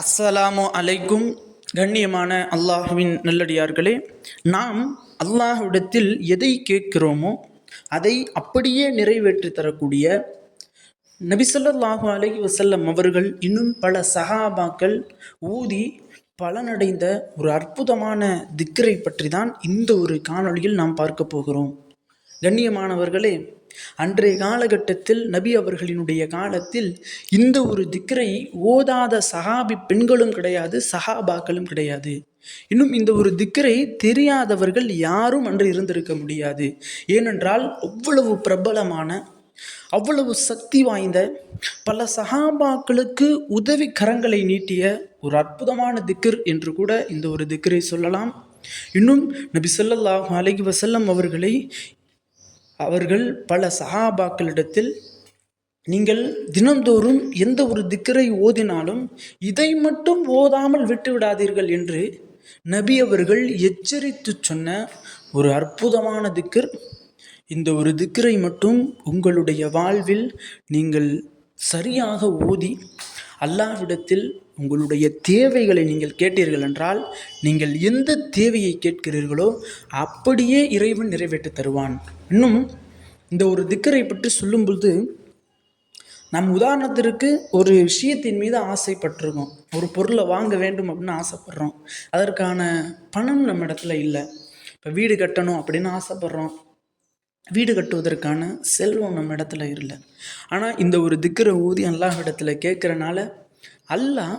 அஸ்ஸலாமு அலைக்கும். கண்ணியமான அல்லாஹுவின் நல்லடியார்களே நாம் அல்லாஹ்விடத்தில் எதை கேட்கிறோமோ அதை அப்படியே நிறைவேற்றி தரக்கூடிய நபிசல்லாஹு அலைஹி வசல்லம் அவர்கள் இன்னும் பல சஹாபாக்கள் ஊதி பலனடைந்த ஒரு அற்புதமான திக்கரை பற்றி தான் இந்த ஒரு காணொளியில் நாம் பார்க்க போகிறோம். கண்ணியமானவர்களே அன்றைய காலகட்டத்தில் நபி அவர்களினுடைய காலத்தில் இந்த ஒரு திக்கரை ஓதாத சஹாபி பெண்களும் கிடையாது சஹாபாக்களும் கிடையாது. இன்னும் இந்த ஒரு திக்கரை தெரியாதவர்கள் யாரும் அன்று இருந்திருக்க முடியாது. ஏனென்றால் அவ்வளவு பிரபலமான அவ்வளவு சக்தி வாய்ந்த பல சகாபாக்களுக்கு உதவி கரங்களை நீட்டிய ஒரு அற்புதமான திக்ர் என்று கூட இந்த ஒரு திக்கரை சொல்லலாம். இன்னும் நபி சொல்லல்லாஹ் அலகி வசல்லம் அவர்களை அவர்கள் பல சஹாபாக்களிடத்தில் நீங்கள் தினந்தோறும் எந்த ஒரு திக்கரை ஓதினாலும் இதை மட்டும் ஓதாமல் விட்டு விடாதீர்கள் என்று நபி அவர்கள் எச்சரித்து சொன்ன ஒரு அற்புதமான திக்கர். இந்த ஒரு திக்கரை மட்டும் உங்களுடைய வாழ்வில் நீங்கள் சரியாக ஓதி அல்லாவிடத்தில் உங்களுடைய தேவைகளை நீங்கள் கேட்டீர்கள் என்றால் நீங்கள் எந்த தேவையை கேட்கிறீர்களோ அப்படியே இறைவன் நிறைவேற்றி தருவான். இன்னும் இந்த ஒரு திக்கரை பற்றி சொல்லும்பொழுது நம் உதாரணத்திற்கு ஒரு விஷயத்தின் மீது ஆசைப்பட்டிருக்கோம். ஒரு பொருளை வாங்க வேண்டும் அப்படின்னு ஆசைப்பட்றோம். அதற்கான பணம் நம்ம இடத்துல இல்லை. இப்போ வீடு கட்டணும் அப்படின்னு ஆசைப்பட்றோம். வீடு கட்டுவதற்கான செல்வம் நம்ம இடத்துல இல்லை. ஆனால் இந்த ஒரு திக்கிற ஊதி அல்லாஹ் இடத்துல கேட்குறனால அல்லாஹ்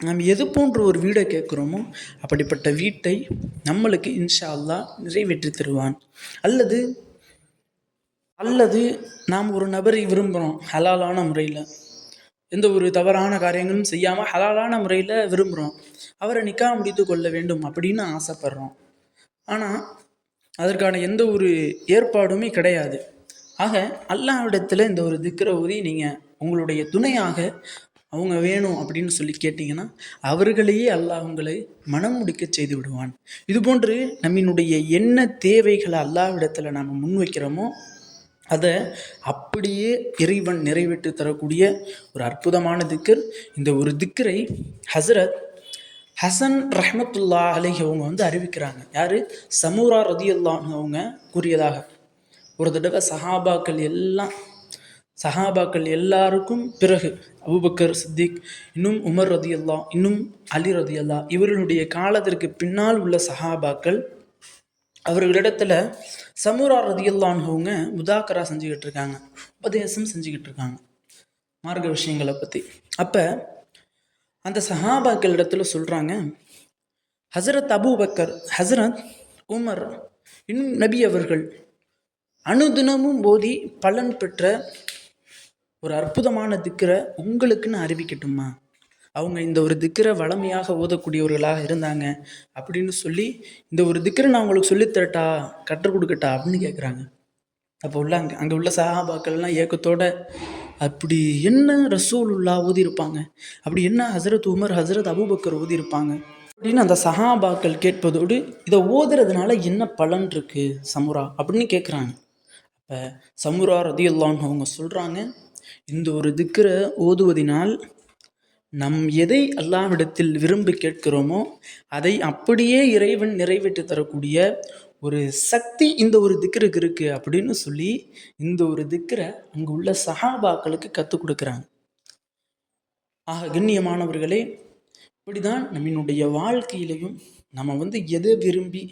நாம் எது போன்ற ஒரு வீடை கேட்குறோமோ அப்படிப்பட்ட வீட்டை நம்மளுக்கு இன்ஷா அல்லா நிறைவேற்றி தருவான். அல்லது அல்லது நாம் ஒரு நபரை விரும்புகிறோம் ஹலாலான முறையில். எந்த ஒரு தவறான காரியங்களும் செய்யாமல் ஹலாலான முறையில் விரும்புகிறோம் அவரை நிக்கா முடித்து கொள்ள வேண்டும் அப்படின்னு ஆசைப்படுறோம். ஆனால் அதற்கான எந்த ஒரு ஏற்பாடுமே கிடையாது. ஆக அல்லாவிடத்தில் இந்த ஒரு திக்கரை ஊதி நீங்கள் உங்களுடைய துணையாக அவங்க வேணும் அப்படின்னு சொல்லி கேட்டிங்கன்னா அவர்களையே அல்லாஹ் உங்களை மனம் முடிக்க செய்து விடுவான். இதுபோன்று நம்மினுடைய என்ன தேவைகளை அல்லாவிடத்தில் நாம் முன்வைக்கிறோமோ அதை அப்படியே இறைவன் நிறைவேற்றி தரக்கூடிய ஒரு அற்புதமான திக்கர் இந்த ஒரு திக்கரை ஹசரத் ஹசன் ரஹ்மத்துல்லா அலைஹி அவங்க வந்து அறிவிக்கிறாங்க. யார்? சமூரா ரதியுல்லான்னு அவங்க கூறியதாக. ஒரு தடவை சஹாபாக்கள் எல்லாம் சஹாபாக்கள் எல்லாருக்கும் பிறகு அபுபக்கர் சித்திக் இன்னும் உமர் ரதியல்லா இன்னும் அலி ரதியல்லா இவர்களுடைய காலத்திற்கு பின்னால் உள்ள சஹாபாக்கள் அவர்களிடத்துல சமூரா ரதியல்லான்வங்க முதாக்கரா செஞ்சுக்கிட்டு இருக்காங்க. உபதேசம் செஞ்சுக்கிட்டு இருக்காங்க. மார்க்க விஷயங்களை பற்றி அப்போ அந்த சஹாபாக்கள் இடத்துல சொல்கிறாங்க ஹசரத் அபூபக்கர் ஹசரத் உமர் இன்னும் நபி அவர்கள் அனுதினமும் போதி பலன் பெற்ற ஒரு அற்புதமான திக்கரை உங்களுக்குன்னு அறிவிக்கட்டுமா அவங்க இந்த ஒரு திக்கரை வளமையாக ஓதக்கூடியவர்களாக இருந்தாங்க அப்படின்னு சொல்லி இந்த ஒரு திக்கரை நான் உங்களுக்கு சொல்லித்தரட்டா கற்றுக் கொடுக்கட்டா? அப்படின்னு கேட்குறாங்க அப்போ உள்ள அங்கே அங்கே உள்ள சஹாபாக்கள்லாம் ஏக்கத்தோட அப்படி என்ன ரசூலுல்லா ஓதியிருப்பாங்க? அப்படி என்ன ஹசரத் உமர் ஹசரத் அபூபக்கர் ஓதியிருப்பாங்க? அப்படின்னு அந்த சஹாபாக்கள் கேட்பதோடு இதை ஓதுறதுனால என்ன பலன் இருக்கு சமுரா அப்படின்னு கேட்குறாங்க. அப்போ சமுரா ரதியுல்லான்னு அவங்க சொல்கிறாங்க இந்த ஒரு திக்கரை ஓதுவதினால் நம் எதை அல்லாஹ்விடத்தில் விரும்பி கேட்கிறோமோ அதை அப்படியே இறைவன் நிறைவேற்றி தரக்கூடிய ஒரு சக்தி இந்த ஒரு திக்கருக்கு இருக்குது அப்படின்னு சொல்லி இந்த ஒரு திக்கரை அங்கே உள்ள சஹாபாக்களுக்கு கற்றுக் கொடுக்குறாங்க. ஆக கண்ணியமானவர்களே இப்படிதான் நம்மினுடைய வாழ்க்கையிலையும் நம்ம வந்து எதை விரும்பி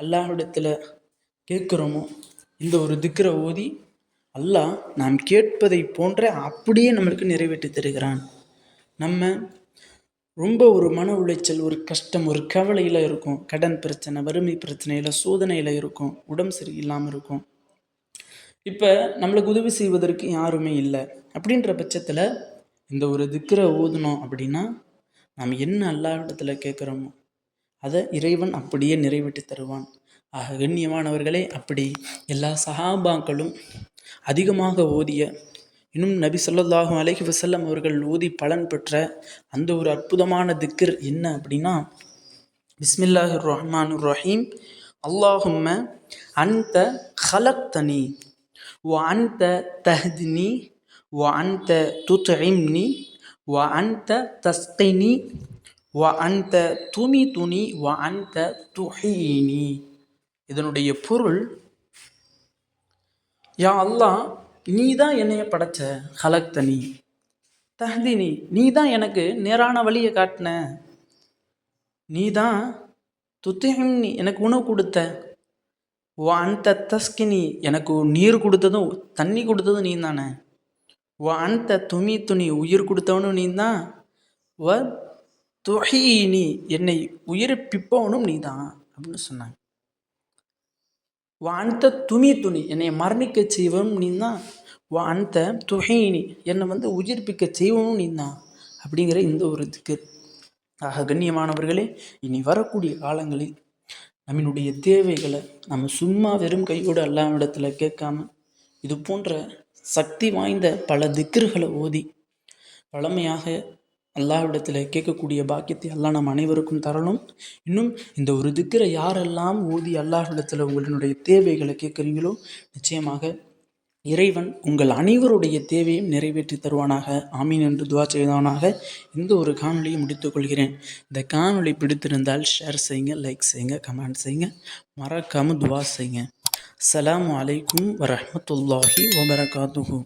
அல்லாஹ்விடத்தில் கேட்குறோமோ இந்த ஒரு திக்கரை ஓதி அல்லாஹ் நாம் கேட்பதை போன்ற அப்படியே நம்மளுக்கு நிறைவேற்றி தருகிறான். நம்ம ரொம்ப ஒரு மன உளைச்சல் ஒரு கஷ்டம் ஒரு கவலையில் இருக்கும். கடன் பிரச்சனை வறுமை பிரச்சனையில் சோதனையில் இருக்கும். உடம்பு சரியில்லாமல் இருக்கும். இப்போ நம்மளுக்கு உதவி செய்வதற்கு யாருமே இல்லை. அப்படின்ற பட்சத்தில் இந்த ஒரு திக்கரை ஓதுனோம் அப்படின்னா நாம் என்ன அல்லாவிடத்தில் கேட்குறோமோ அதை இறைவன் அப்படியே நிறைவேற்றி தருவான். ஆக கண்ணியமானவர்களே அப்படி எல்லா சகாபாக்களும் அதிகமாக ஓதிய இன்னும் நபி ஸல்லல்லாஹு அலஹி வசல்லம் அவர்கள் ஓதி பலன் பெற்ற அந்த ஒரு அற்புதமான திக்ர் என்ன அப்படின்னா பிஸ்மில்லாஹு ரஹ்மான் ரஹீம். அல்லாஹும்ம அன்த ஹலக்தனி வ அன்த தஹ்தினி வ அன்த துத்இம்னி வ அன்த தஸ்கினி வ அன்த துமி துணி வ அன்த துஹீனி. இதனுடைய பொருள் யா அல்லாஹ் நீ தான் என்னைய படைச்ச ஹலக்தனி தஹதினி நீ. தான் எனக்கு நேரான வழியை காட்டின. நீ தான் துத்திஹிம்னி எனக்கு உணவு கொடுத்த. வா அந்த தஸ்கினி எனக்கு நீர் கொடுத்ததும் தண்ணி கொடுத்ததும் நீ தானே வா அந்த துமி துணி உயிர் கொடுத்தவனும் நீ தான் வ துஹீனி என்னை உயிர்ப்பிப்பவனும் நீ தான் அப்படின்னு சொன்னாங்க. வா அந்த துமி துணி. என்னை மரணிக்க செய்வனும் நீ தான் வா துகையினி என்னை வந்து உயிர்ப்பிக்க செய்வனும் நீ தான் அப்படிங்கிற இந்த ஒரு இதுக்கு ஆக கண்ணியமானவர்களே இனி வரக்கூடிய காலங்களில் நம்மளுடைய தேவைகளை நம்ம சும்மா வெறும் கையோடு இடத்துல கேட்காம இது போன்ற சக்தி வாய்ந்த பல திக்கர்களை ஓதி பழமையாக அல்லாவிடத்தில் கேட்கக்கூடிய பாக்கியத்தை அல்லாஹ் நம் அனைவருக்கும் தரணும். இன்னும் இந்த ஒரு திக்கரை யாரெல்லாம் ஓதி அல்லாஹ்விடத்தில் உங்களுடைய தேவைகளை கேட்குறீங்களோ நிச்சயமாக இறைவன் உங்கள் அனைவருடைய தேவையும் நிறைவேற்றி தருவானாக. ஆமீன் என்று துவா செய்தவனாக இந்த ஒரு காணொலியை முடித்துக்கொள்கிறேன் இந்த காணொலி பிடித்திருந்தால் ஷேர் செய்யுங்க லைக் செய்யுங்க கமெண்ட் செய்யுங்க. மறக்காமல் துவா செய்யுங்க. அலாம் அலைக்கும் வரமத்துல்லாஹி வபரகாத்துஹூ.